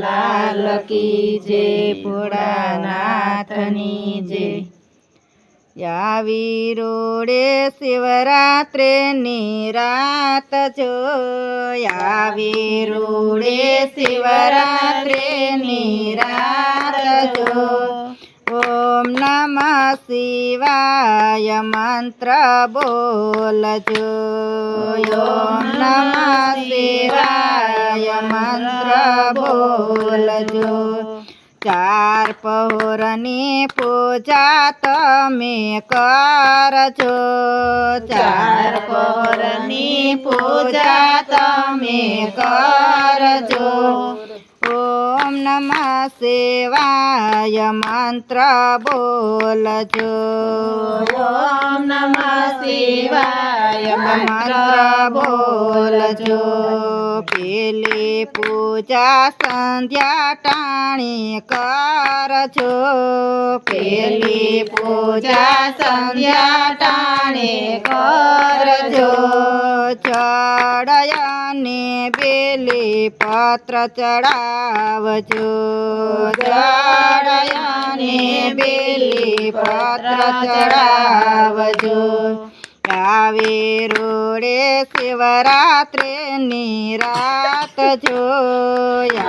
લાલ કી જે ભોળાનાથની જે. આવી રોડે શિવરાત્રિની રાત જો. આવી રોડે શિવરાત્રિની રાત જો. ઓમ નમ શિવાય મંત્ર બોલજો. ઓમ નમ શિવાય મંત્ર બોલજો. ચાર પહોરની પૂજા તમે કરજો. ચાર પહોરની પૂજા તમે કરજો. નમઃ શિવાય મંત્ર બોલજો ઓમ નમ શિવાય મંત્ર બોલજો પેલી પૂજા સંધ્યા ટાણી કરજો પેલી પૂજા સંધ્યા ટાણી કરજો ચડયાને બેલી પત્ર ચડાવજો ચડયાને બેલી પત્ર ચડાવજો આવે રોડે શિવરાત્રિની રાત જો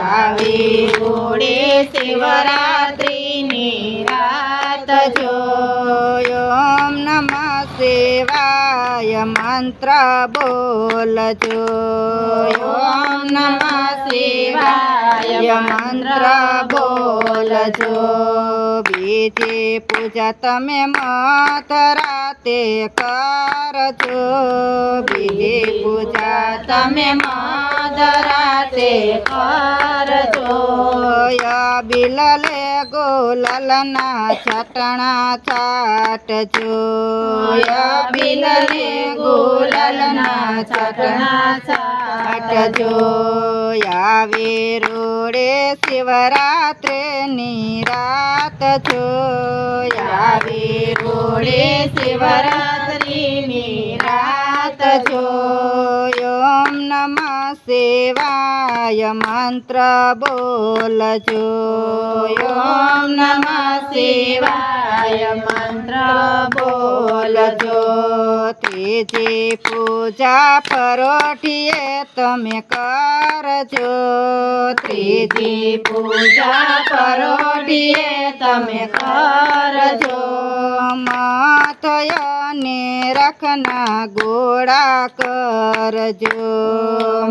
આવે રોડે શિવરાત્રિની મંત્ર બોલજો. ઓમ નમ શિવાય મંત્ર બોલજો. બીજી પૂજા તમે મત રાતે કરજો. બીજી પૂજા તમે મત રાતે કરજો બિલલે ગોલલના છટણા છાટજો બિલલે ગોલલના છટણા છાટજો આવે રોડે શિવરાત્રિની રાત છો આવે રોડે શિવરાત્રિની રાત ઓમ નમઃ શિવાય મંત્ર બોલજો. ઓમ નમ શિવાય મંત્ર બોલજો. ત્રીજી પૂજા પરોઠીએ તમે કરજો. ત્રીજી પૂજા પરોઠીએ તમે કરજો. માથયને રખના ગોળા કરજો.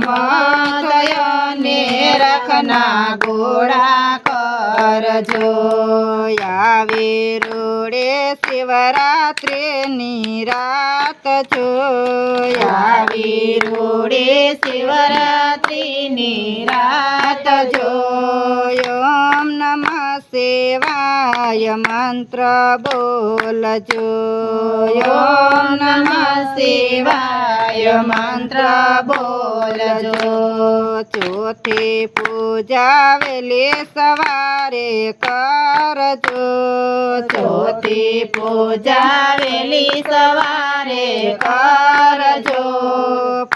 માથયને રખના ગોળા કરજો. આવે રોડે શિવરાત્રિની રાત છો આવે રોડે શિવરાત્રિની રાત જો. ઓમ નમઃ શિવાય મંત્ર બોલજો. ઓમ નમઃ શિવાય મંત્ર ચોથી પૂજા વેલી સવારે કરજો. ચોથી પૂજા વેલી સવારે કરજો.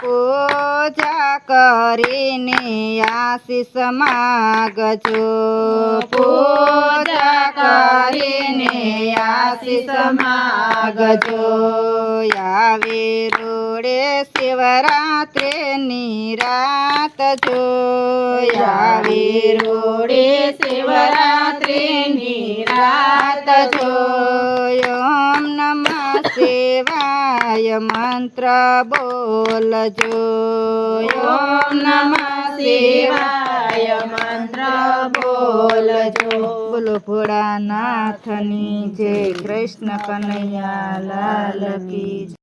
પૂજા કરીને આશીષ માગજો. પૂજા કરીને આશીષ માગજો. આવે રોડે શિવરાત્રિની રાત જો રોડે શિવરાત્રિની રાત જોયો. ઓમ નમઃ શિવાય મંત્ર બોલજો ઓમ નમઃ શિવાય મંત્ર બોલજો બોલો ભોળાનાથની જય. કૃષ્ણ કનૈયા લાલ કી.